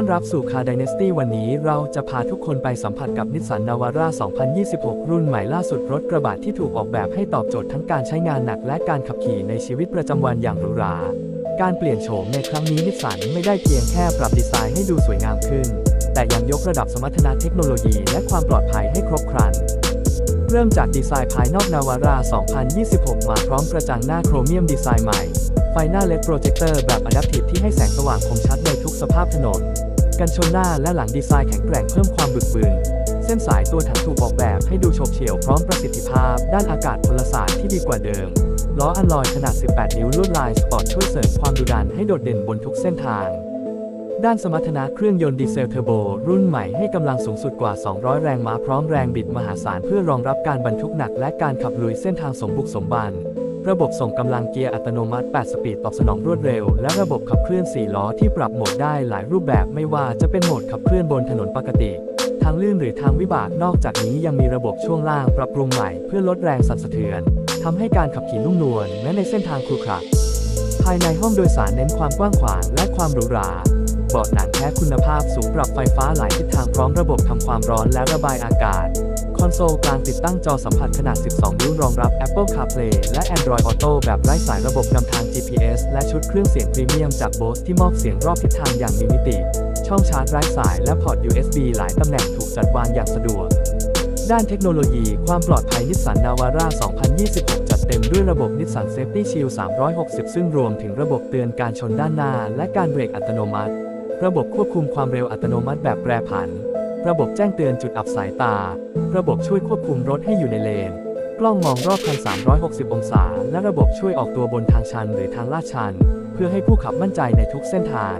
ต้อนรับสู่ Car Dynasty วันนี้เราจะพาทุกคนไปสัมผัสกับนิสสันนาวาร่า 2026 รุ่นใหม่ล่าสุดรถกระบะที่ถูกออกแบบให้ตอบโจทย์ทั้งการใช้งานหนักและการขับขี่ในชีวิตประจำวันอย่างหรูหรา การเปลี่ยนโฉมในครั้งนี้นิสสันไม่ได้เพียงแค่ปรับดีไซน์ให้ดูสวยงามขึ้น แต่ยังยกระดับสมรรถนะเทคโนโลยีและความปลอดภัยให้ครบครันเริ่มจากดีไซน์ภายนอกนาวาร่า 2026 มาพร้อมกระจังหน้าโครเมียมดีไซน์ใหม่ไฟหน้าเลดโปรเจคเตอร์แบบอะดัพทีฟที่ให้แสงสว่างคมชัดในทุกสภาพถนน กันชนหน้าและหลังดีไซน์แข็งแกร่งเพิ่มความบึกบึน เส้นสายตัวถังถูกออกแบบให้ดูโฉบเฉี่ยวพร้อมประสิทธิภาพ ด้านอากาศพลศาสตร์ที่ดีกว่าเดิม ล้ออัลลอยขนาด 18 นิ้วลวดลายสปอร์ตช่วยเสริมความดุดันให้โดดเด่นบนทุกเส้นทาง ด้านสมรรถนะเครื่องยนต์ดีเซลเทอร์โบ รุ่นใหม่ให้กำลังสูงสุดกว่า 200 แรงม้าพร้อมแรงบิดมหาศาลเพื่อรองรับการบรรทุกหนักและการขับลุยเส้นทางสมบุกสมบัน ระบบส่งกำลังเกียร์อัตโนมัติ 8 สปีดตอบสนองรวดเร็ว และระบบขับเคลื่อน 4 ล้อที่ปรับโหมดได้หลายรูปแบบไม่ว่าจะเป็นโหมดขับเคลื่อนบนถนนปกติ ทางลื่นหรือทางวิบากนอกจากนี้ยังมีระบบช่วงล่างปรับปรุงใหม่เพื่อลดแรงสั่นสะเทือนทำให้การขับขี่นุ่มนวลแม้ในเส้นทางครุขระภายในห้องโดยสารเน้นความกว้างขวางและความหรูหรา เบาะหนังแท้คุณภาพสูงปรับไฟฟ้าหลายทิศทางพร้อมระบบทำความร้อนและระบายอากาศ คอนโซลกลางติดตั้งจอสัมผัสขนาด 12 นิ้วรองรับ Apple CarPlay และ Android Auto แบบไร้สายระบบนำทาง GPS และชุดเครื่องเสียงพรีเมียมจาก Bose ที่มอบเสียงรอบทิศทางอย่างมีมิติ ช่องชาร์จไร้สายและพอร์ต USB หลายตำแหน่งถูกจัดวางอย่างสะดวกด้านเทคโนโลยีความปลอดภัยนิสสันนาวาร่า 2026 จัดเต็มด้วยระบบนิสสัน Safety Shield 360 ซึ่งรวมถึงระบบเตือนการชนด้านหน้า และการเบรกอัตโนมัติ ระบบควบคุมความเร็วอัตโนมัติแบบแปรผัน ระบบแจ้งเตือนจุดอับสายตา ระบบช่วยควบคุมรถให้อยู่ในเลน กล้องมองรอบคัน 360 องศา และระบบช่วยออกตัวบนทางชันหรือทางลาดชัน เพื่อให้ผู้ขับมั่นใจในทุกเส้นทาง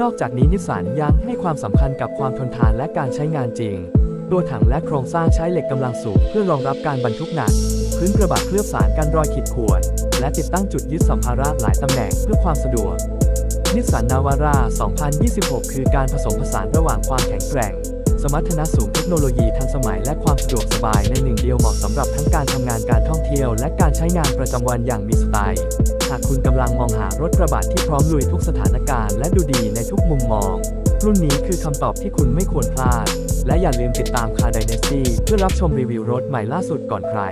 นอกจากนี้นิสสันยังให้ความสำคัญกับความทนทานและการใช้งานจริง ตัวถังและโครงสร้างใช้เหล็กกำลังสูงเพื่อรองรับการบรรทุกหนัก พื้นกระบะเคลือบสารกันรอยขีดข่วน และติดตั้งจุดยึดสัมภาระหลายตำแหน่งเพื่อความสะดวก นิสสันนาวาร่า 2026 คือการผสมผสานระหว่างความแข็งแกร่ง สมรรถนะสูงเทคโนโลยีทันสมัยและความสะดวกสบายในหนึ่งเดียวเหมาะสำหรับทั้งการทำงานการท่องเที่ยวและการใช้งานประจำวันอย่างมีสไตล์ หากคุณกำลังมองหารถกระบะที่พร้อมลุยทุกสถานการณ์และดูดีในทุกมุมมอง รุ่นนี้คือคำตอบที่คุณไม่ควรพลาด และอย่าลืมติดตาม Car Dynasty เพื่อรับชมรีวิวรถใหม่ล่าสุดก่อนใคร